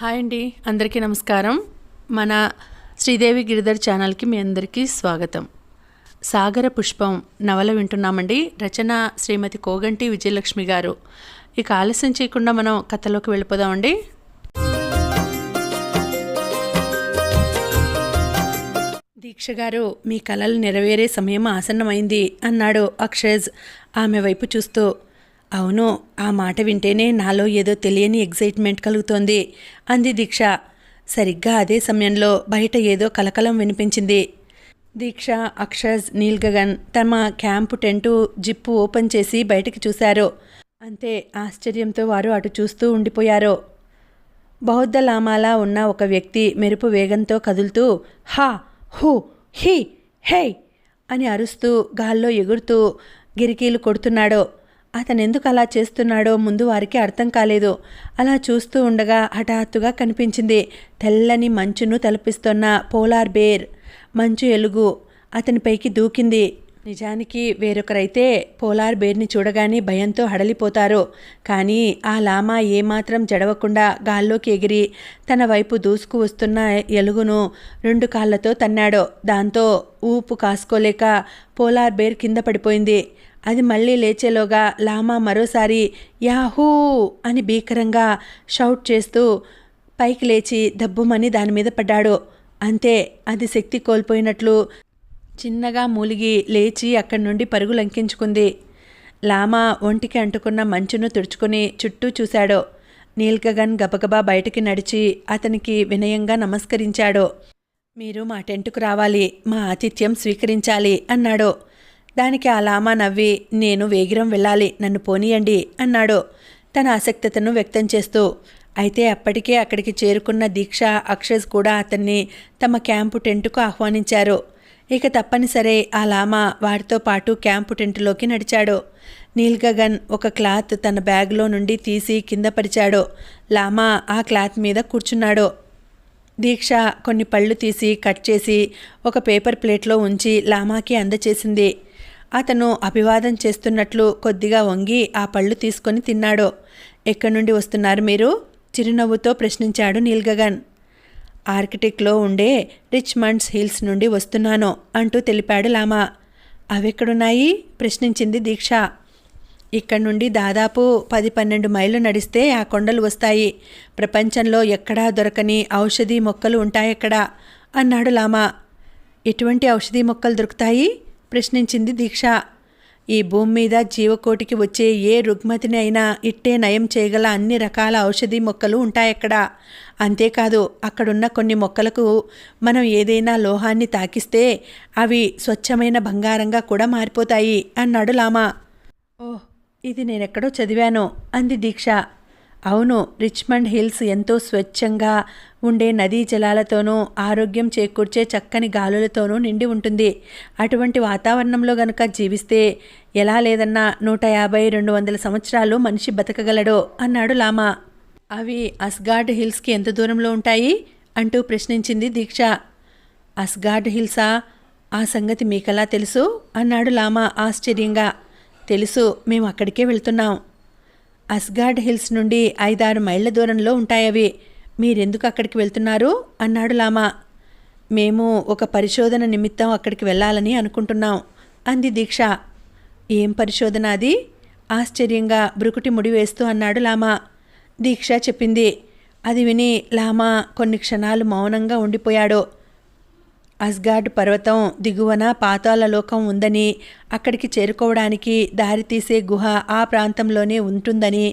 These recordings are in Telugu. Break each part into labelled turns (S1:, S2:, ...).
S1: హాయ్ అండి అందరికీ నమస్కారం. మన శ్రీదేవి గిరిధర్ ఛానల్కి మీ అందరికీ స్వాగతం. సాగర పుష్పం నవల వింటున్నామండి. రచన శ్రీమతి కోగంటి విజయలక్ష్మి గారు. ఇక ఆలస్యం చేయకుండా మనం కథలోకి వెళ్ళిపోదామండి. దీక్ష గారు మీ కళలు నెరవేరే సమయం ఆసన్నమైంది అన్నాడు అక్షజ్. ఆమె వైపు చూస్తూ అవును ఆ మాట వింటేనే నాలో ఏదో తెలియని ఎగ్జైట్మెంట్ కలుగుతోంది అంది దీక్ష. సరిగ్గా అదే సమయంలో బయట ఏదో కలకలం వినిపించింది. దీక్ష అక్షజ్ నీల్ గగన్ తమ క్యాంపు టెంటు జిప్పు ఓపెన్ చేసి బయటికి చూశారు. అంతే ఆశ్చర్యంతో వారు అటు చూస్తూ ఉండిపోయారు. బౌద్ధ లామాలా ఉన్న ఒక వ్యక్తి మెరుపు వేగంతో కదులుతూ హా హూ హీ హే అని అరుస్తూ గాల్లో ఎగురుతూ గిరికీలు కొడుతున్నాడు. అతను ఎందుకు అలా చేస్తున్నాడో ముందు వారికి అర్థం కాలేదు. అలా చూస్తూ ఉండగా హఠాత్తుగా కనిపించింది తెల్లని మంచును తలపిస్తున్న పోలార్ బేర్. మంచు ఎలుగు. అతనిపైకి దూకింది. నిజానికి వేరొకరైతే పోలార్ బేర్ని చూడగానే భయంతో హడలిపోతారు. కానీ ఆ లామా ఏమాత్రం జడవకుండా గాల్లోకి ఎగిరి తన వైపు దూసుకు వస్తున్న ఎలుగును రెండు కాళ్ళతో తన్నాడు. దాంతో ఊపు కాసుకోలేక పోలార్ బేర్ కింద పడిపోయింది. అది మళ్ళీ లేచేలోగా లామా మరోసారి యాహూ అని భీకరంగా షౌట్ చేస్తూ పైకి లేచి దబ్బుమని దాని మీద పడ్డాడు. అంతే అది శక్తి కోల్పోయినట్లు చిన్నగా మూలిగి లేచి అక్కడి నుండి పరుగు లంకించుకుంది. లామా ఒంటికి అంటుకున్న మంచును తుడుచుకుని చుట్టూ చూశాడు. నీల్గగన్ గబగబా బయటికి నడిచి అతనికి వినయంగా నమస్కరించాడు. మీరు మా టెంటుకు రావాలి మా ఆతిథ్యం స్వీకరించాలి అన్నాడు. దానికి ఆ లామా నవ్వి నేను వేగిరం వెళ్ళాలి నన్ను పోనీయండి అన్నాడు. తన ఆసక్తతను వ్యక్తం చేస్తూ అయితే అప్పటికే అక్కడికి చేరుకున్న దీక్ష అక్షజ్ కూడా అతన్ని తమ క్యాంపు టెంటుకు ఆహ్వానించారు. ఇక తప్పనిసరే ఆ లామా వారితో పాటు క్యాంపు టెంటులోకి నడిచాడు. నీల్గగన్ ఒక క్లాత్ తన బ్యాగ్లో నుండి తీసి కింద పరిచాడు. లామా ఆ క్లాత్ మీద కూర్చున్నాడు. దీక్ష కొన్ని పళ్ళు తీసి కట్ చేసి ఒక పేపర్ ప్లేట్లో ఉంచి లామాకి అందచేసింది. అతను అభివాదం చేస్తున్నట్లు కొద్దిగా వంగి ఆ పళ్ళు తీసుకొని తిన్నాడు. ఎక్కడి నుండి వస్తున్నారు మీరు? చిరునవ్వుతో ప్రశ్నించాడు నీల్గగన్ ఆర్కిటెక్లో ఉండే రిచ్మండ్స్ హిల్స్ నుండి వస్తున్నాను అంటూ తెలిపాడు లామా. అవెక్కడున్నాయి? ప్రశ్నించింది దీక్ష. ఇక్కడ నుండి దాదాపు పది పన్నెండు మైళ్ళు నడిస్తే ఆ కొండలు వస్తాయి. ప్రపంచంలో ఎక్కడా దొరకని ఔషధీ మొక్కలు ఉంటాయక్కడ అన్నాడు లామా. ఎటువంటి ఔషధీ మొక్కలు దొరుకుతాయి? ప్రశ్నించింది దీక్ష. ఈ భూమి మీద జీవకోటికి వచ్చే ఏ రుగ్మతిని అయినా ఇట్టే నయం చేయగల అన్ని రకాల ఔషధి మొక్కలు ఉంటాయక్కడ. అంతేకాదు అక్కడున్న కొన్ని మొక్కలకు మనం ఏదైనా లోహాన్ని తాకిస్తే అవి స్వచ్ఛమైన బంగారంగా కూడా మారిపోతాయి అన్నాడు లామా. ఓహ్ ఇది నేనెక్కడో చదివాను అంది దీక్ష. అవును రిచ్మండ్ హిల్స్ ఎంతో స్వచ్ఛంగా ఉండే నదీ జలాలతోనూ ఆరోగ్యం చేకూర్చే చక్కని గాలులతోనూ నిండి ఉంటుంది. అటువంటి వాతావరణంలో గనుక జీవిస్తే ఎలా లేదన్నా నూట యాభై రెండు వందల సంవత్సరాలు మనిషి బతకగలడో అన్నాడు లామా. అవి అస్గార్డ్ హిల్స్కి ఎంత దూరంలో ఉంటాయి? అంటూ ప్రశ్నించింది దీక్ష. అస్గార్డ్ హిల్సా? ఆ సంగతి మీకెలా తెలుసు? అన్నాడు లామా ఆశ్చర్యంగా. తెలుసు మేము అక్కడికే వెళ్తున్నాం. అస్గార్డ్ హిల్స్ నుండి ఐదారు మైళ్ళ దూరంలో ఉంటాయవి. మీరెందుకు అక్కడికి వెళ్తున్నారు? అన్నాడు లామా. మేము ఒక పరిశోధన నిమిత్తం అక్కడికి వెళ్ళాలని అనుకుంటున్నాం అంది దీక్ష. ఏం పరిశోధన అది? ఆశ్చర్యంగా బ్రుకుటి ముడి వేస్తూ అన్నాడు లామా. దీక్ష చెప్పింది. అది విని లామా కొన్ని క్షణాలు మౌనంగా ఉండిపోయాడు. అస్గాడ్ పర్వతం దిగువన పాతాళలోకం ఉందని అక్కడికి చేరుకోవడానికి దారితీసే గుహ ఆ ప్రాంతంలోనే ఉంటుందని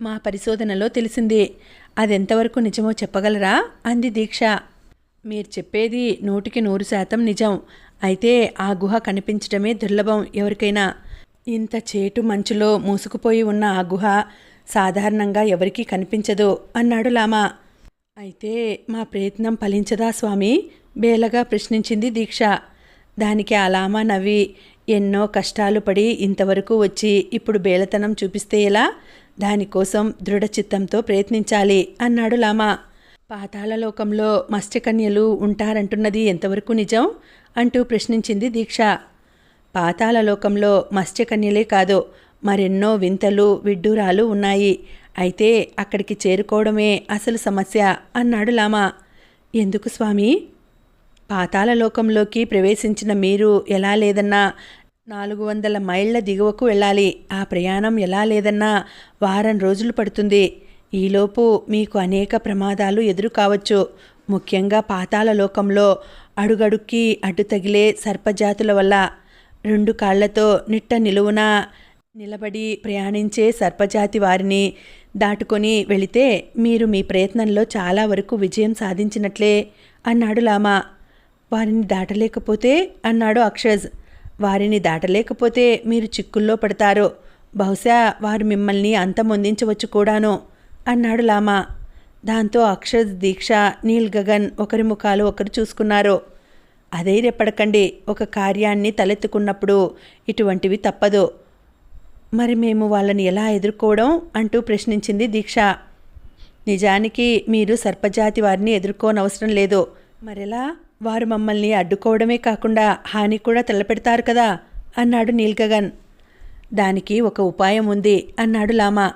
S1: మా పరిశోధనలో తెలిసింది. అదెంతవరకు నిజమో చెప్పగలరా? అంది దీక్ష. మీరు చెప్పేది నూటికి నూరు శాతం నిజం. అయితే ఆ గుహ కనిపించడమే దుర్లభం ఎవరికైనా. ఇంత చేటు మంచులో మూసుకుపోయి ఉన్న ఆ గుహ సాధారణంగా ఎవరికీ కనిపించదు అన్నాడు లామా. అయితే మా ప్రయత్నం ఫలించదా స్వామి? బేలగా ప్రశ్నించింది దీక్ష. దానికి అలామా నవ్వి ఎన్నో కష్టాలు పడి ఇంతవరకు వచ్చి ఇప్పుడు బేలతనం చూపిస్తే ఎలా? దానికోసం దృఢచిత్తంతో ప్రయత్నించాలి అన్నాడు లామా. పాతాళలోకంలో మత్స్యకన్యలు ఉంటారంటున్నది ఎంతవరకు నిజం? అంటూ ప్రశ్నించింది దీక్ష. పాతాళలోకంలో మత్స్యకన్యలే కాదు మరెన్నో వింతలు విడ్డూరాలు ఉన్నాయి. అయితే అక్కడికి చేరుకోవడమే అసలు సమస్య అన్నాడు లామా. ఎందుకు స్వామి? పాతాళలోకంలోకి ప్రవేశించిన మీరు ఎలా లేదన్నా నాలుగు వందల మైళ్ళ దిగువకు వెళ్ళాలి. ఆ ప్రయాణం ఎలా లేదన్నా వారం రోజులు పడుతుంది. ఈలోపు మీకు అనేక ప్రమాదాలు ఎదురు కావచ్చు. ముఖ్యంగా పాతాళలోకంలో అడుగడుక్కి అడ్డు తగిలే సర్పజాతుల వల్ల రెండు కాళ్ళతో నిట్ట నిలువున నిలబడి ప్రయాణించే సర్పజాతి వారిని దాటుకొని వెళితే మీరు మీ ప్రయత్నంలో చాలా వరకు విజయం సాధించినట్లే అన్నాడు లామా. వారిని దాటలేకపోతే అన్నాడు అక్షజ్. వారిని దాటలేకపోతే మీరు చిక్కుల్లో పడతారు. బహుశా వారు మిమ్మల్ని అంతమొందించవచ్చు కూడాను అన్నాడు లామా. దాంతో అక్షజ్ దీక్ష నీల్ గగన్ ఒకరి ముఖాలు ఒకరు చూసుకున్నారు. అధైర్యపడకండి ఒక కార్యాన్ని తలెత్తుకున్నప్పుడు ఇటువంటివి తప్పదు. మరి మేము వాళ్ళని ఎలా ఎదుర్కోవడం అంటూ ప్రశ్నించింది దీక్ష. నిజానికి మీరు సర్పజాతి వారిని ఎదుర్కోనవసరం లేదు. మరెలా? వారు మమ్మల్ని అడ్డుకోవడమే కాకుండా హాని కూడా తలపెడతారు కదా అన్నాడు నీల్గగన్. దానికి ఒక ఉపాయం ఉంది అన్నాడు లామా.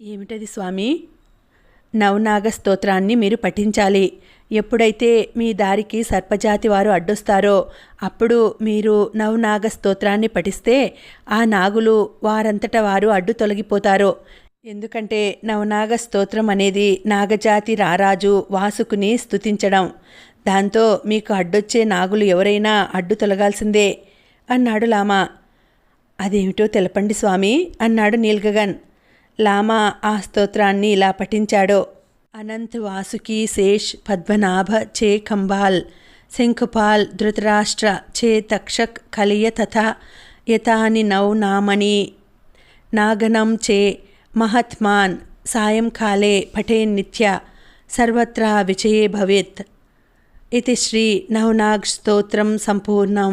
S1: ఏమిటది స్వామి? నవనాగ స్తోత్రాన్ని మీరు పఠించాలి. ఎప్పుడైతే మీ దారికి సర్పజాతి వారు అడ్డొస్తారో అప్పుడు మీరు నవనాగ స్తోత్రాన్ని పఠిస్తే ఆ నాగులు వారంతట వారు అడ్డు తొలగిపోతారు. ఎందుకంటే నవనాగ స్తోత్రం అనేది నాగజాతి రారాజు వాసుకుని స్తుతించడం. దాంతో మీకు అడ్డొచ్చే నాగులు ఎవరైనా అడ్డు తొలగాల్సిందే అన్నాడు లామా. అదేమిటో తెలపండి స్వామి అన్నాడు నీల్గగన్. లామా ఆ స్తోత్రాన్ని ఇలా పఠించాడో. అనంత్ వాసుకి శేష్ పద్మనాభ చే కంబాల్ శంఖుపాల్ ధృతరాష్ట్ర చే తక్షక్ కలియ తథా యథాని నౌ నామణి నాగనం చే మహత్మాన్ సాయంకాలే పఠేన్నిత్య సర్వత్రా విజయే భవేత్ ఇది శ్రీ నవనాగ్ స్తోత్రం సంపూర్ణం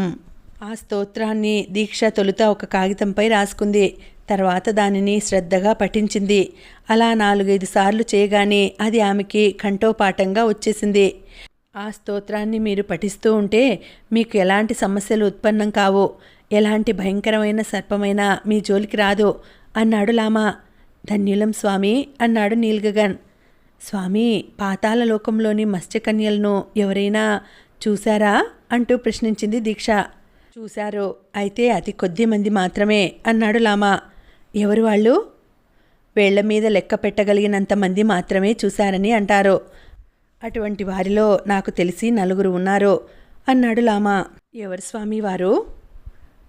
S1: ఆ స్తోత్రాన్ని దీక్ష తొలుత ఒక కాగితంపై రాసుకుంది. తర్వాత దానిని శ్రద్ధగా పఠించింది. అలా నాలుగైదు సార్లు చేయగానే అది ఆమెకి కంఠోపాఠంగా వచ్చేసింది. ఆ స్తోత్రాన్ని మీరు పఠిస్తూ ఉంటే మీకు ఎలాంటి సమస్యలు ఉత్పన్నం కావు. ఎలాంటి భయంకరమైన సర్పమైనా మీ జోలికి రాదు. అన్నాడు లామా. ధన్యులం స్వామి అన్నాడు నీల్గగన్. స్వామి పాతాల లోకంలోని మత్స్యకన్యలను ఎవరైనా చూశారా? అంటూ ప్రశ్నించింది దీక్ష. చూశారు. అయితే అతి కొద్ది మంది మాత్రమే అన్నాడు లామా. ఎవరు వాళ్ళు? వేళ్ళ మీద లెక్క పెట్టగలిగినంత మంది మాత్రమే చూశారని అంటారు. అటువంటి వారిలో నాకు తెలిసి నలుగురు ఉన్నారు అన్నాడు లామా. ఎవరు స్వామి వారు?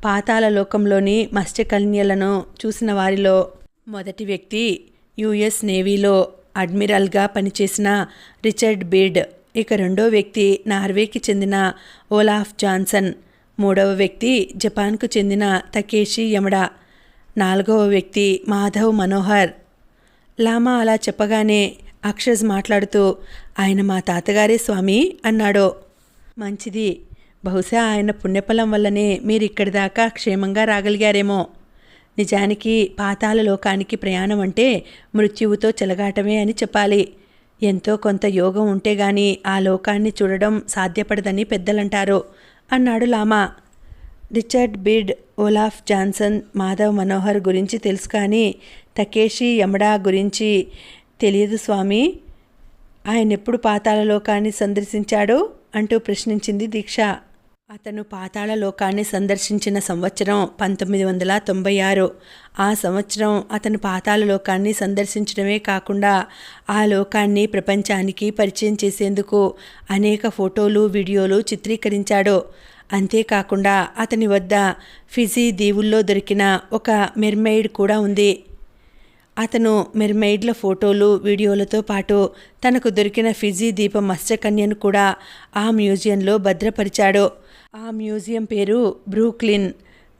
S1: పాతాల లోకంలోని మత్స్యకన్యలను చూసిన వారిలో మొదటి వ్యక్తి యుఎస్ నేవీలో అడ్మిరల్గా పనిచేసిన రిచర్డ్ బీడ్. ఇక రెండో వ్యక్తి నార్వేకి చెందిన ఓలాఫ్ జాన్సన్. మూడవ వ్యక్తి జపాన్కు చెందిన తకేషి యమడా. నాలుగవ వ్యక్తి మాధవ్ మనోహర్. లామా అలా చెప్పగానే అక్షజ్ మాట్లాడుతూ ఆయన మా తాతగారే స్వామి అన్నాడు. మంచిది. బహుశా ఆయన పుణ్యఫలం వల్లనే మీరు ఇక్కడి దాకా క్షేమంగా రాగలిగారేమో. నిజానికి పాతాల లోకానికి ప్రయాణం అంటే మృత్యువుతో చెలగాటమే అని చెప్పాలి. ఎంతో కొంత యోగం ఉంటే గాని ఆ లోకాన్ని చూడడం సాధ్యపడదని పెద్దలంటారు అన్నాడు Lama. Richard Byrd Olaf Johnson Madhav Manohar గురించి తెలుసు కానీ తకేషి యమడా గురించి తెలియదు స్వామి. ఆయన ఎప్పుడు పాతాళ లోకాన్ని సందర్శించాడు అంటూ ప్రశ్నించింది దీక్ష. అతను పాతాళ లోకాన్ని సందర్శించిన సంవత్సరం పంతొమ్మిది వందల తొంభై ఆరు. ఆ సంవత్సరం అతను పాతాళ లోకాన్ని సందర్శించడమే కాకుండా ఆ లోకాన్ని ప్రపంచానికి పరిచయం చేసేందుకు అనేక ఫోటోలు వీడియోలు చిత్రీకరించాడు. అంతేకాకుండా అతని వద్ద ఫిజీ దీవుల్లో దొరికిన ఒక మెర్మెయిడ్ కూడా ఉంది. అతను మెర్మెయిడ్ల ఫోటోలు వీడియోలతో పాటు తనకు దొరికిన ఫిజీ దీప మత్స్యకన్యను కూడా ఆ మ్యూజియంలో భద్రపరిచాడు. ఆ మ్యూజియం పేరు బ్రూక్లిన్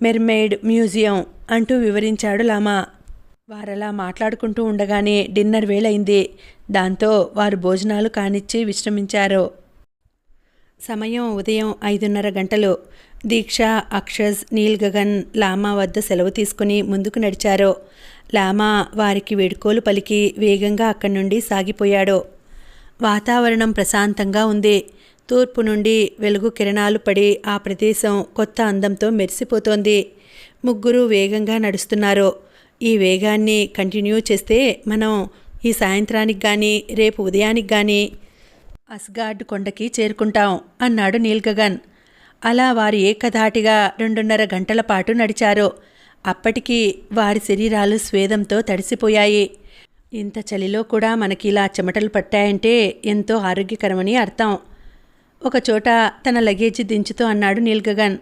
S1: మెర్మెయిడ్ మ్యూజియం అంటూ వివరించాడు లామా. వారలా మాట్లాడుకుంటూ ఉండగానే డిన్నర్ వేలైంది దాంతో వారు భోజనాలు కానిచ్చి విశ్రమించారు. సమయం ఉదయం ఐదున్నర గంటలు. దీక్ష అక్షజ్ నీల్ గగన్ లామా వద్ద సెలవు తీసుకుని ముందుకు నడిచారు. లామా వారికి వేడుకోలు పలికి వేగంగా అక్కడి నుండి సాగిపోయాడు. వాతావరణం ప్రశాంతంగా ఉంది. తూర్పు నుండి వెలుగు కిరణాలు పడి ఆ ప్రదేశం కొత్త అందంతో మెరిసిపోతోంది. ముగ్గురు వేగంగా నడుస్తున్నారు. ఈ వేగాన్ని కంటిన్యూ చేస్తే మనం ఈ సాయంత్రానికి కానీ రేపు ఉదయానికి కానీ అస్గార్డ్ కొండకి చేరుకుంటాం అన్నాడు నీల్ గగన్. అలా వారు ఏకధాటిగా రెండున్నర గంటల పాటు నడిచారు. అప్పటికి వారి శరీరాలు స్వేదంతో తడిసిపోయాయి. ఇంత చలిలో కూడా మనకి ఇలా చెమటలు పట్టాయంటే ఎంతో ఆరోగ్యకరమని అర్థం. ఒకచోట తన లగేజీ దించుతూ అన్నాడు నీల్ గగన్.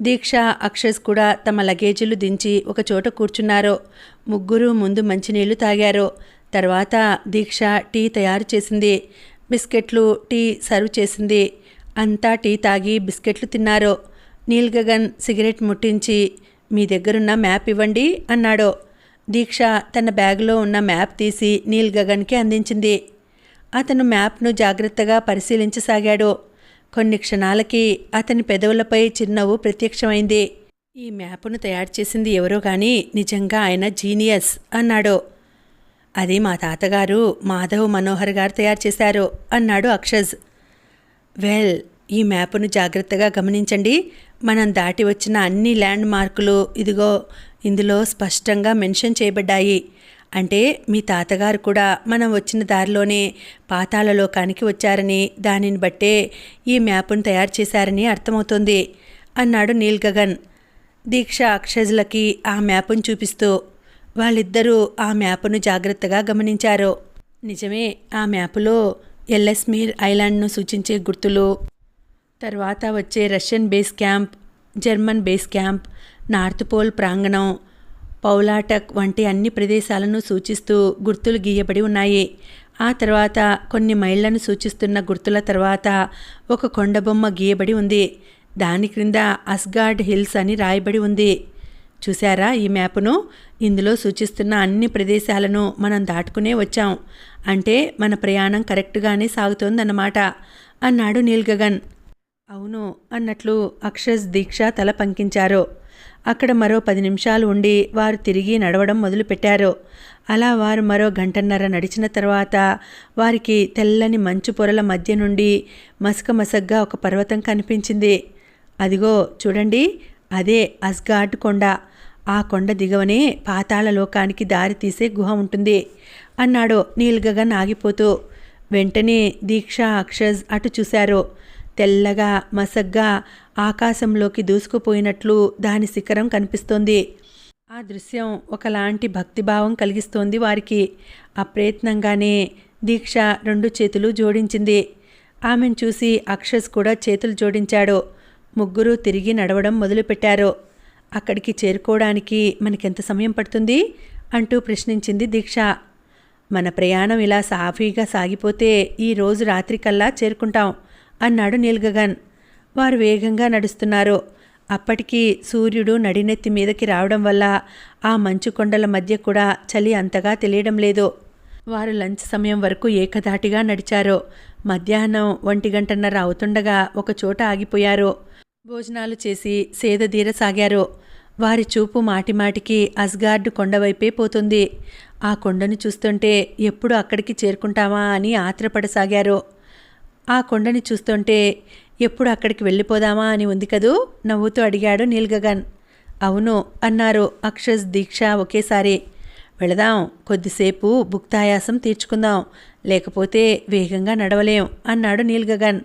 S1: దీక్ష అక్షస్ కూడా తమ లగేజీలు దించి ఒక చోట కూర్చున్నారు. ముగ్గురు ముందు మంచినీళ్ళు తాగారు. తర్వాత దీక్ష టీ తయారు చేసింది. బిస్కెట్లు టీ సర్వ్ చేసింది. అంతా టీ తాగి బిస్కెట్లు తిన్నారో. నీల్ గగన్ సిగరెట్ ముట్టించి మీ దగ్గరున్న మ్యాప్ ఇవ్వండి అన్నాడు. దీక్ష తన బ్యాగులో ఉన్న మ్యాప్ తీసి నీల్ గగన్కి అందించింది. అతను మ్యాప్ను జాగ్రత్తగా పరిశీలించసాగాడు. కొన్ని క్షణాలకి అతని పెదవులపై చిరునవ్వు ప్రత్యక్షమైంది. ఈ మ్యాప్ను తయారు చేసింది ఎవరో కానీ నిజంగా ఆయన జీనియస్ అన్నాడు. అది మా తాతగారు మాధవ్ మనోహర్ గారు తయారు చేశారు అన్నాడు అక్షజ్. వెల్ ఈ మ్యాప్ను జాగ్రత్తగా గమనించండి. మనం దాటి వచ్చిన అన్ని ల్యాండ్ మార్కులు ఇదిగో ఇందులో స్పష్టంగా మెన్షన్ చేయబడ్డాయి. అంటే మీ తాతగారు కూడా మనం వచ్చిన దారిలోనే పాతాళలోకానికి వచ్చారని దానిని బట్టే ఈ మ్యాప్ను తయారు చేశారని అర్థమవుతుంది అన్నాడు నీల్ గగన్. దీక్ష అక్షజ్లకి ఆ మ్యాప్ను చూపిస్తూ వాళ్ళిద్దరూ ఆ మ్యాప్ను జాగ్రత్తగా గమనించారు. నిజమే ఆ మ్యాపులో ఎల్ఎస్మీర్ ఐలాండ్ను సూచించే గుర్తులు తర్వాత వచ్చే Russian base camp German base camp North Pole ప్రాంగణం పౌలాటక్ వంటి అన్ని ప్రదేశాలను సూచిస్తూ గుర్తులు గీయబడి ఉన్నాయి. ఆ తర్వాత కొన్ని మైళ్ళను సూచిస్తున్న గుర్తుల తర్వాత ఒక కొండబొమ్మ గీయబడి ఉంది. దాని క్రింద అస్గార్డ్ హిల్స్ అని రాయబడి ఉంది. చూశారా ఈ మ్యాప్ను? ఇందులో సూచిస్తున్న అన్ని ప్రదేశాలను మనం దాటుకునే వచ్చాం. అంటే మన ప్రయాణం కరెక్ట్గానే సాగుతోందన్నమాట. అన్నాడు నీల్ గగన్. అవును అన్నట్లు అక్షస్ దీక్ష తల పంకించారు. అక్కడ మరో పది నిమిషాలు ఉండి వారు తిరిగి నడవడం మొదలుపెట్టారు. అలా వారు మరో గంటన్నర నడిచిన తర్వాత వారికి తెల్లని మంచు పొరల మధ్య నుండి మసక మసగ్గా ఒక పర్వతం కనిపించింది. అదిగో చూడండి అదే అస్గాడ్ కొండ. ఆ కొండ దిగవనే పాతాళ లోకానికి దారి తీసే గుహ ఉంటుంది అన్నాడు నీల్గగన్ ఆగిపోతూ. వెంటనే దీక్ష అక్షజ్ అటు చూశారు. తెల్లగా మసగ్గా ఆకాశంలోకి దూసుకుపోయినట్లు దాని శిఖరం కనిపిస్తోంది. ఆ దృశ్యం ఒకలాంటి భక్తిభావం కలిగిస్తోంది వారికి. అప్రయత్నంగానే దీక్ష రెండు చేతులు జోడించింది. ఆమెను చూసి అక్షస్ కూడా చేతులు జోడించాడు. ముగ్గురు తిరిగి నడవడం మొదలుపెట్టారు. అక్కడికి చేరుకోవడానికి మనకెంత సమయం పడుతుంది? అంటూ ప్రశ్నించింది దీక్ష. మన ప్రయాణం ఇలా సాఫీగా సాగిపోతే ఈ రోజు రాత్రికల్లా చేరుకుంటాం అన్నాడు నీల్గగన్. వారు వేగంగా నడుస్తున్నారు. అప్పటికి సూర్యుడు నడినెత్తి మీదకి రావడం వల్ల ఆ మంచు కొండల మధ్య కూడా చలి అంతగా తెలియడం లేదు. వారు లంచ్ సమయం వరకు ఏకధాటిగా నడిచారు. మధ్యాహ్నం ఒంటి గంటన్నర అవుతుండగా ఒక చోట ఆగిపోయారు. భోజనాలు చేసి సేదదీరసాగారు వారి చూపు మాటిమాటికి అస్గార్డ్ కొండవైపే పోతుంది. ఆ కొండను చూస్తుంటే ఎప్పుడు అక్కడికి చేరుకుంటామా అని ఆత్రపడసాగారు. ఆ కొండని చూస్తుంటే ఎప్పుడు అక్కడికి వెళ్ళిపోదామా అని ఉంది కదూ? నవ్వుతూ అడిగాడు నీల్గగన్. అవును అన్నారు అక్షస్ దీక్ష ఒకేసారి. వెళదాం కొద్దిసేపు భుక్తాయాసం తీర్చుకుందాం లేకపోతే వేగంగా నడవలేం అన్నాడు నీల్గగన్.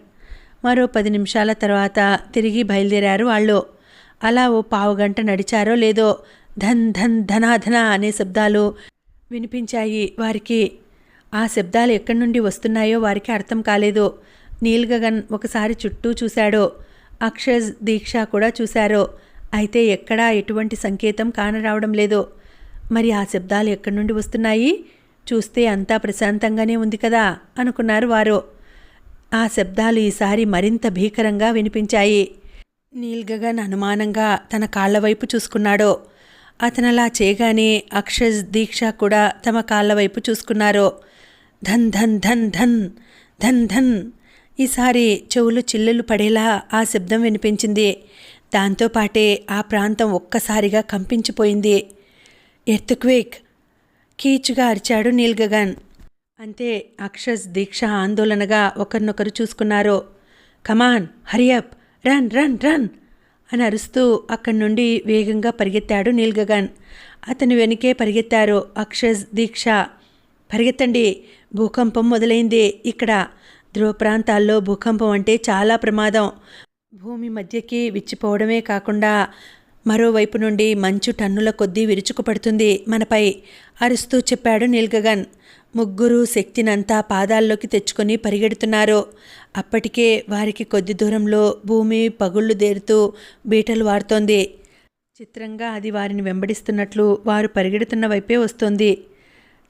S1: మరో పది నిమిషాల తర్వాత తిరిగి బయలుదేరారు వాళ్ళు. అలా ఓ పావుగంట నడిచారో లేదో ధన్ ధన్ ధనాధన అనే శబ్దాలు వినిపించాయి వారికి. ఆ శబ్దాలు ఎక్కడి నుండి వస్తున్నాయో వారికి అర్థం కాలేదు. నీల్గగన్ ఒకసారి చుట్టూ చూశాడో. అక్షజ్ దీక్ష కూడా చూశారో. అయితే ఎక్కడా ఎటువంటి సంకేతం కానరావడం లేదో. మరి ఆ శబ్దాలు ఎక్కడి నుండి వస్తున్నాయి? చూస్తే అంతా ప్రశాంతంగానే ఉంది కదా? అనుకున్నారు వారు. ఆ శబ్దాలు ఈసారి మరింత భీకరంగా వినిపించాయి. నీల్గగన్ అనుమానంగా తన కాళ్ళ వైపు చూసుకున్నాడో. అతనలా చేయగానే అక్షజ్ దీక్ష కూడా తమ కాళ్ళ వైపు చూసుకున్నారో. ధన్ ధన్ ధన్ ధన్ ధన్ ధన్ ఈసారి చెవులు చిల్లులు పడేలా ఆ శబ్దం వినిపించింది. దాంతోపాటే ఆ ప్రాంతం ఒక్కసారిగా కంపించిపోయింది. ఎర్త్క్వేక్! కీచుగా అరిచాడు నీల్గగన్ అంతే అక్షస్ దీక్ష ఆందోళనగా ఒకరినొకరు చూసుకున్నారు. Come on hurry up run run run! అని అరుస్తూ అక్కడి నుండి వేగంగా పరిగెత్తాడు నీల్గగన్ అతని వెనుకే పరిగెత్తారు అక్షస్ దీక్ష. పరిగెత్తండి! భూకంపం మొదలైంది. ఇక్కడ ధ్రువ ప్రాంతాల్లో భూకంపం అంటే చాలా ప్రమాదం. భూమి మధ్యకి విచ్చిపోవడమే కాకుండా మరోవైపు నుండి మంచు టన్నుల కొద్దీ విరుచుకుపడుతుంది మనపై అరుస్తూ చెప్పాడు నీల్గగన్. ముగ్గురు శక్తినంతా పాదాల్లోకి తెచ్చుకొని పరిగెడుతున్నారు. అప్పటికే వారికి కొద్ది దూరంలో భూమి పగుళ్ళు దేరుతూ బీటలు వారుతోంది. చిత్రంగా అది వారిని వెంబడిస్తున్నట్లు వారు పరిగెడుతున్న వైపే వస్తోంది.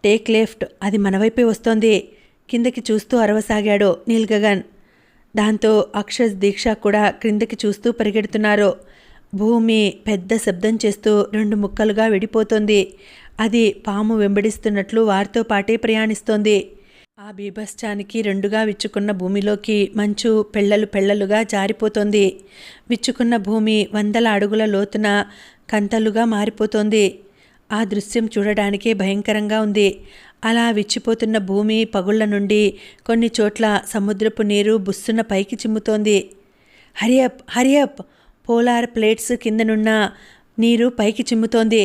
S1: టేక్ లెఫ్ట్ అది మన వైపే వస్తోంది. కిందకి చూస్తూ అరవసాగాడు నీల్గగన్ దాంతో అక్షస్ దీక్ష కూడా క్రిందకి చూస్తూ పరిగెడుతున్నారు. భూమి పెద్ద శబ్దం చేస్తూ రెండు ముక్కలుగా విడిపోతుంది. అది పాము వెంబడిస్తున్నట్లు వారితో పాటే ప్రయాణిస్తోంది. ఆ బీభత్సానికి రెండుగా విచ్చుకున్న భూమిలోకి మంచు పెళ్ళలు పెళ్ళలుగా జారిపోతోంది. విచ్చుకున్న భూమి వందల అడుగుల లోతున కంతలుగా మారిపోతోంది. ఆ దృశ్యం చూడడానికే భయంకరంగా ఉంది. అలా విచ్చిపోతున్న భూమి పగుళ్ళ నుండి కొన్ని చోట్ల సముద్రపు నీరు బుస్సున పైకి చిమ్ముతోంది. Hurry up hurry up! Polar plates కిందనున్న నీరు పైకి చిమ్ముతోంది.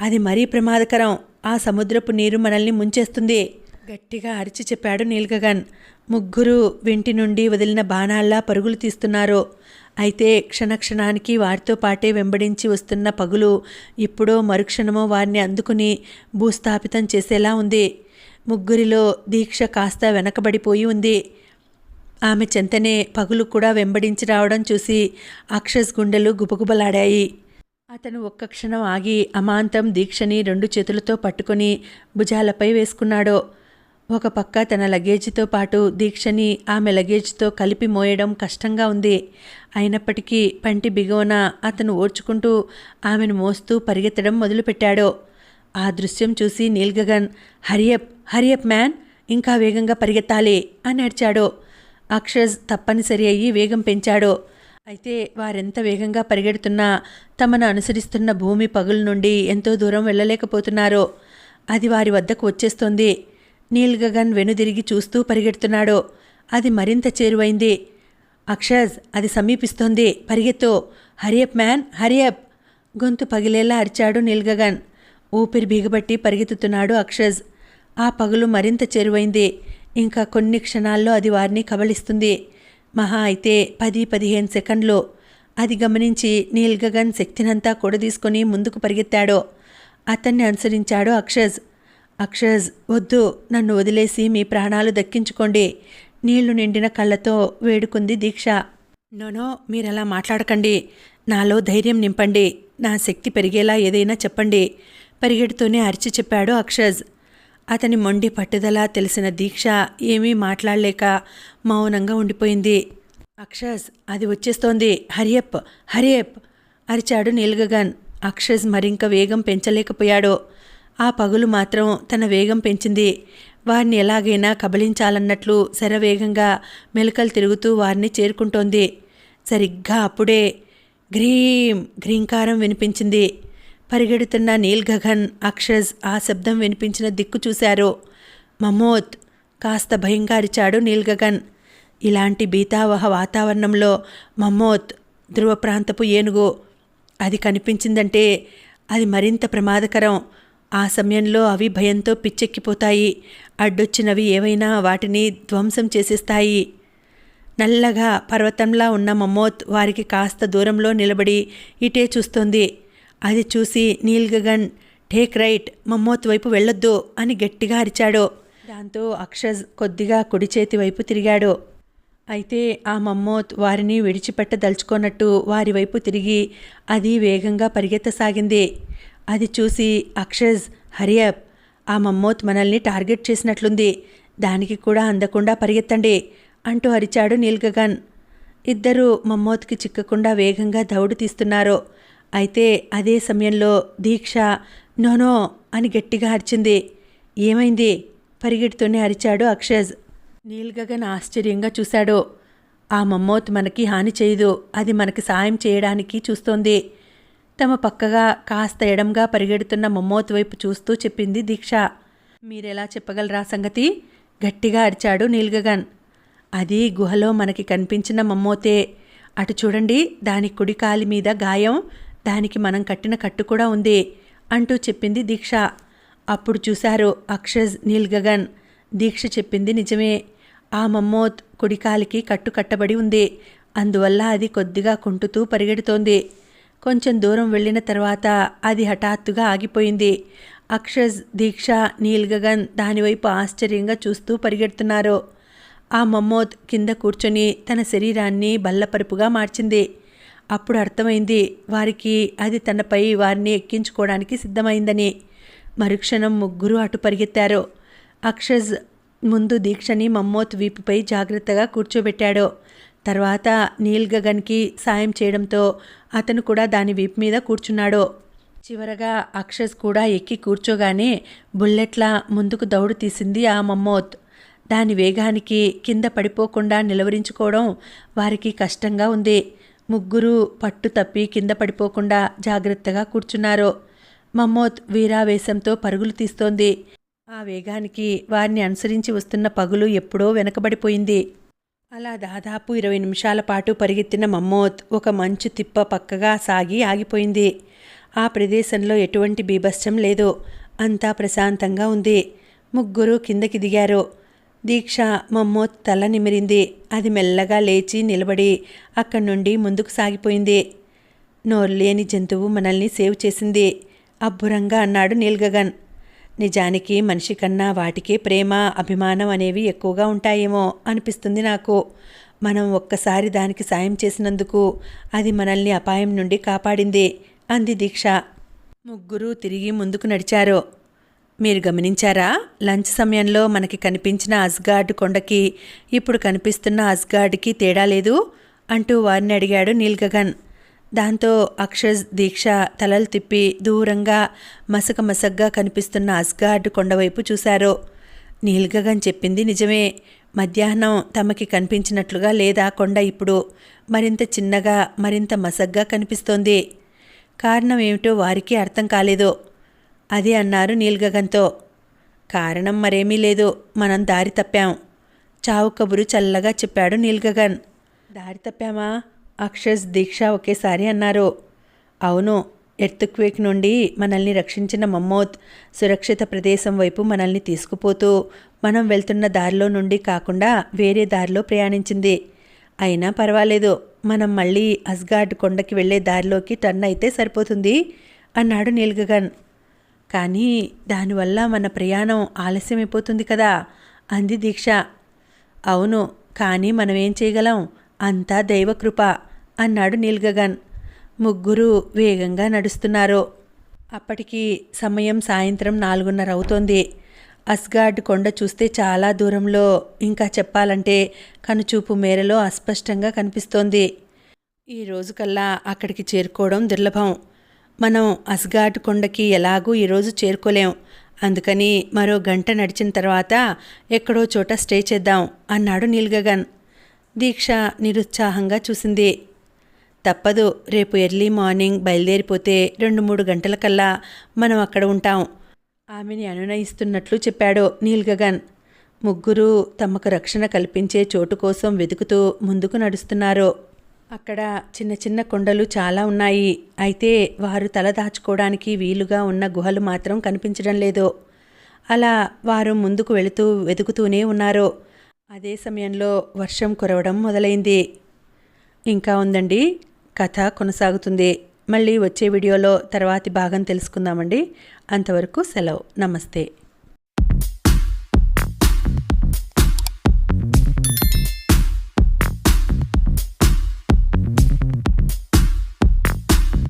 S1: అది మరీ ప్రమాదకరం. ఆ సముద్రపు నీరు మనల్ని ముంచేస్తుంది. గట్టిగా అరిచి చెప్పాడు నీల్గగన్. ముగ్గురు వెంటి నుండి వదిలిన బాణాల్లా పరుగులు తీస్తున్నారు. అయితే క్షణక్షణానికి వారితో పాటే వెంబడించి వస్తున్న పగులు ఇప్పుడో మరుక్షణమో వారిని అందుకుని భూస్థాపితం చేసేలా ఉంది. ముగ్గురిలో దీక్ష కాస్త వెనకబడిపోయి ఉంది. ఆమె చెంతనే పగులు కూడా వెంబడించి రావడం చూసి అక్షస్ గుండెలు గుబగుబలాడాయి. అతను ఒక్క క్షణం ఆగి అమాంతం దీక్షని రెండు చేతులతో పట్టుకొని భుజాలపై వేసుకున్నాడు. ఒక పక్క తన లగేజీతో పాటు దీక్షని ఆమె లగేజ్తో కలిపి మోయడం కష్టంగా ఉంది. అయినప్పటికీ పంటి బిగవన అతను ఓర్చుకుంటూ ఆమెను మోస్తూ పరిగెత్తడం మొదలుపెట్టాడు. ఆ దృశ్యం చూసి నీల్గగన్ హరియప్ హరియప్ మ్యాన్ ఇంకా వేగంగా పరిగెత్తాలి అని అడిచాడు అక్షజ్ తప్పనిసరి అయ్యి వేగం పెంచాడు. అయితే వారెంత వేగంగా పరిగెడుతున్నా తమను అనుసరిస్తున్న భూమి పగుల నుండి ఎంతో దూరం వెళ్ళలేకపోతున్నారో. అది వారి వద్దకు వచ్చేస్తోంది. నీల్ గగన్ వెనుదిరిగి చూస్తూ పరిగెడుతున్నాడు. అది మరింత చేరువైంది. అక్షజ్ అది సమీపిస్తోంది. పరిగెత్తు. Hurry up man. హరియప్ గొంతు పగిలేలా అరిచాడు నీల్గగన్ ఊపిరి బిగబట్టి పరిగెత్తుతున్నాడు అక్షజ్. ఆ పగులు మరింత చేరువైంది. ఇంకా కొన్ని క్షణాల్లో అది వారిని కబలిస్తుంది మహా అయితే పది పదిహేను సెకండ్లు. అది గమనించి నీల్ గగన్ శక్తినంతా కూడదీసుకొని ముందుకు పరిగెత్తాడు. అతన్ని అనుసరించాడు అక్షజ్. అక్షజ్ వద్దు నన్ను వదిలేసి మీ ప్రాణాలు దక్కించుకోండి. నీళ్ళు నిండిన కళ్ళతో వేడుకుంది దీక్ష. నోనో మీరలా మాట్లాడకండి. నాలో ధైర్యం నింపండి. నా శక్తి పెరిగేలా ఏదైనా చెప్పండి. పరిగెడుతూనే అరిచి చెప్పాడు అక్షజ్. అతని మొండి పట్టుదల తెలిసిన దీక్ష ఏమీ మాట్లాడలేక మౌనంగా ఉండిపోయింది. అక్షజ్ అది వచ్చేస్తోంది. హరియప్ హరియప్ అరిచాడు నీల్గగన్ అక్షజ్ మరింక వేగం పెంచలేకపోయాడు. ఆ పగులు మాత్రం తన వేగం పెంచింది. వారిని ఎలాగైనా కబలించాలన్నట్లు శరవేగంగా మెలకలు తిరుగుతూ వారిని చేరుకుంటోంది. సరిగ్గా అప్పుడే గ్రీం గ్రీంకారం వినిపించింది. పరిగెడుతున్న నీల్ గగన్ అక్షజ్ ఆ శబ్దం వినిపించిన దిక్కు చూశారు. మమోత్ కాస్త భయంగా అరిచాడు నీల్ గగన్. ఇలాంటి బీతావహ వాతావరణంలో మమ్మోత్ ధ్రువ ప్రాంతపు ఏనుగు. అది కనిపించిందంటే అది మరింత ప్రమాదకరం. ఆ సమయంలో అవి భయంతో పిచ్చెక్కిపోతాయి. అడ్డొచ్చినవి ఏవైనా వాటిని ధ్వంసం చేసేస్తాయి. నల్లగా పర్వతంలా ఉన్న మమ్మోత్ వారికి కాస్త దూరంలో నిలబడి ఇటే చూస్తోంది. అది చూసి నీల్గగన్ టేక్ రైట్ మమ్మోత్ వైపు వెళ్ళొద్దు అని గట్టిగా అరిచాడు. దాంతో అక్షజ్ కొద్దిగా కుడి చేతి వైపు తిరిగాడు. అయితే ఆ మమ్మోత్ వారిని విడిచిపెట్టదలుచుకున్నట్టు వారి వైపు తిరిగి అది వేగంగా పరిగెత్తసాగింది. అది చూసి అక్షజ్ హరియప్ ఆ మమ్మోత్ మనల్ని టార్గెట్ చేసినట్లుంది. దానికి కూడా అందకుండా పరిగెత్తండి అంటూ అరిచాడు నీల్గగన్. ఇద్దరూ మమ్మోత్కి చిక్కకుండా వేగంగా దౌడు తీస్తున్నారు. అయితే అదే సమయంలో దీక్ష నోనో అని గట్టిగా అరిచింది. ఏమైంది? పరిగెడుతూనే అరిచాడు అక్షజ్. నీల్గగన్ ఆశ్చర్యంగా చూశాడు. ఆ మమ్మోత్ మనకి హాని చేయదు. అది మనకి సాయం చేయడానికి చూస్తోంది. తమ పక్కగా కాస్త ఎడంగా పరిగెడుతున్న మమ్మోత్ వైపు చూస్తూ చెప్పింది దీక్ష. మీరెలా చెప్పగలరా సంగతి? గట్టిగా అరిచాడు నీల్గగన్. అది గుహలో మనకి కనిపించిన మమ్మోతే అటు చూడండి దాని కుడి కాలి మీద గాయం దానికి మనం కట్టిన కట్టు కూడా ఉంది అంటూ చెప్పింది దీక్ష. అప్పుడు చూశారు అక్షజ్ నీల్ గగన్ దీక్ష చెప్పింది నిజమే. ఆ మమ్మోత్ కుడికాలికి కట్టు కట్టబడి ఉంది. అందువల్ల అది కొద్దిగా కుంటుతూ పరిగెడుతోంది. కొంచెం దూరం వెళ్ళిన తర్వాత అది హఠాత్తుగా ఆగిపోయింది. అక్షజ్ దీక్ష నీల్ గగన్ దానివైపు ఆశ్చర్యంగా చూస్తూ పరిగెడుతున్నారు. ఆ మమ్మోద్ కింద కూర్చొని తన శరీరాన్ని బల్లపరుపుగా మార్చింది. అప్పుడు అర్థమైంది వారికి అది తనపై వారిని ఎక్కించుకోవడానికి సిద్ధమైందని. మరుక్షణం ముగ్గురు అటు పరిగెత్తారు. అక్షజ్ ముందు దీక్షని మమ్మోత్ వీపుపై జాగ్రత్తగా కూర్చోబెట్టాడు. తర్వాత నీల్ గగన్కి సాయం చేయడంతో అతను కూడా దాని వీపు మీద కూర్చున్నాడు. చివరగా అక్షస్ కూడా ఎక్కి కూర్చోగానే బుల్లెట్లా ముందుకు దౌడు తీసింది ఆ మమ్మోత్. దాని వేగానికి కింద పడిపోకుండా నిలవరించుకోవడం వారికి కష్టంగా ఉంది. ముగ్గురు పట్టు తప్పి కింద పడిపోకుండా జాగ్రత్తగా కూర్చున్నారు. మమ్మోత్ వీరావేశంతో పరుగులు తీస్తోంది. ఆ వేగానికి వారిని అనుసరించి వస్తున్న పగులు ఎప్పుడో వెనకబడిపోయింది. అలా దాదాపు ఇరవై నిమిషాల పాటు పరిగెత్తిన మమ్మోత్ ఒక మంచు తిప్ప పక్కగా సాగి ఆగిపోయింది. ఆ ప్రదేశంలో ఎటువంటి బీభత్సం లేదు. అంతా ప్రశాంతంగా ఉంది. ముగ్గురు కిందకి దిగారు. దీక్ష మమ్మోత్ తల నిమిరింది. అది మెల్లగా లేచి నిలబడి అక్కడి నుండి ముందుకు సాగిపోయింది. నోర్లేని జంతువు మనల్ని సేవ్ చేసింది. అబ్బురంగా అన్నాడు నీల్గగన్. నిజానికి మనిషి కన్నా వాటికే ప్రేమ అభిమానం అనేవి ఎక్కువగా ఉంటాయేమో అనిపిస్తుంది నాకు. మనం ఒక్కసారి దానికి సాయం చేసినందుకు అది మనల్ని అపాయం నుండి కాపాడింది అంది దీక్ష. ముగ్గురు తిరిగి ముందుకు నడిచారు. మీరు గమనించారా? లంచ్ సమయంలో మనకి కనిపించిన అస్గార్డ్ కొండకి ఇప్పుడు కనిపిస్తున్న అస్గార్డ్కి తేడా లేదు అంటూ వారిని అడిగాడు నీల్గగన్. దాంతో అక్షజ్ దీక్ష తలలు తిప్పి దూరంగా మసక మసగ్గా కనిపిస్తున్న అస్గార్డ్ కొండవైపు చూశారు. నీల్గగన్ చెప్పింది నిజమే. మధ్యాహ్నం తమకి కనిపించినట్లుగా లేదా కొండ ఇప్పుడు మరింత చిన్నగా మరింత మసగ్గా కనిపిస్తోంది. కారణం ఏమిటో వారికి అర్థం కాలేదు. అదే అన్నారు నీల్గగన్తో కారణం మరేమీ లేదు. మనం దారి తప్పాం. చావు కబురు చల్లగా చెప్పాడు నీల్గగన్ దారి తప్పామా? అక్షస్ దీక్ష ఒకేసారి అన్నారు. అవును ఎర్త్క్వేక్ నుండి మనల్ని రక్షించిన మమ్మోత్ సురక్షిత ప్రదేశం వైపు మనల్ని తీసుకుపోతూ మనం వెళ్తున్న దారిలో నుండి కాకుండా వేరే దారిలో ప్రయాణించింది. అయినా పర్వాలేదు మనం మళ్ళీ అస్గార్డ్ కొండకి వెళ్ళే దారిలోకి టర్న్ అయితే సరిపోతుంది అన్నాడు నీల్గగన్. కానీ దానివల్ల మన ప్రయాణం ఆలస్యమైపోతుంది కదా అంది దీక్ష. అవును కానీ మనమేం చేయగలం? అంతా దైవకృప. అన్నాడు నీల్గగన్. ముగ్గురు వేగంగా నడుస్తున్నారు. అప్పటికి సమయం సాయంత్రం నాలుగున్నర అవుతోంది. అస్గార్డ్ కొండ చూస్తే చాలా దూరంలో ఇంకా చెప్పాలంటే కనుచూపు మేరలో అస్పష్టంగా కనిపిస్తోంది. ఈ రోజుకల్లా అక్కడికి చేరుకోవడం దుర్లభం. మనం అస్గార్డ్ కొండకి ఎలాగూ ఈరోజు చేరుకోలేం. అందుకని మరో గంట నడిచిన తర్వాత ఎక్కడో చోట స్టే చేద్దాం అన్నాడు నీల్గగన్. దీక్ష నిరుత్సాహంగా చూసింది. తప్పదు. రేపు ఎర్లీ మార్నింగ్ బయలుదేరిపోతే రెండు మూడు గంటల కల్లా మనం అక్కడ ఉంటాం. ఆమెని అనునయిస్తున్నట్లు చెప్పాడు నీల్గగన్ ముగ్గురు తమకు రక్షణ కల్పించే చోటు కోసం వెతుకుతూ ముందుకు నడుస్తున్నారు. అక్కడ చిన్న చిన్న కొండలు చాలా ఉన్నాయి. అయితే వారు తల దాచుకోవడానికి వీలుగా ఉన్న గుహలు మాత్రం కనిపించడం లేదు. అలా వారు ముందుకు వెళుతూ వెతుకుతూనే ఉన్నారు. అదే సమయంలో వర్షం కురవడం మొదలైంది. ఇంకా ఉందండి? కథ కొనసాగుతుంది. మళ్ళీ వచ్చే వీడియోలో తర్వాతి భాగం తెలుసుకుందామండి. అంతవరకు సెలవు. నమస్తే.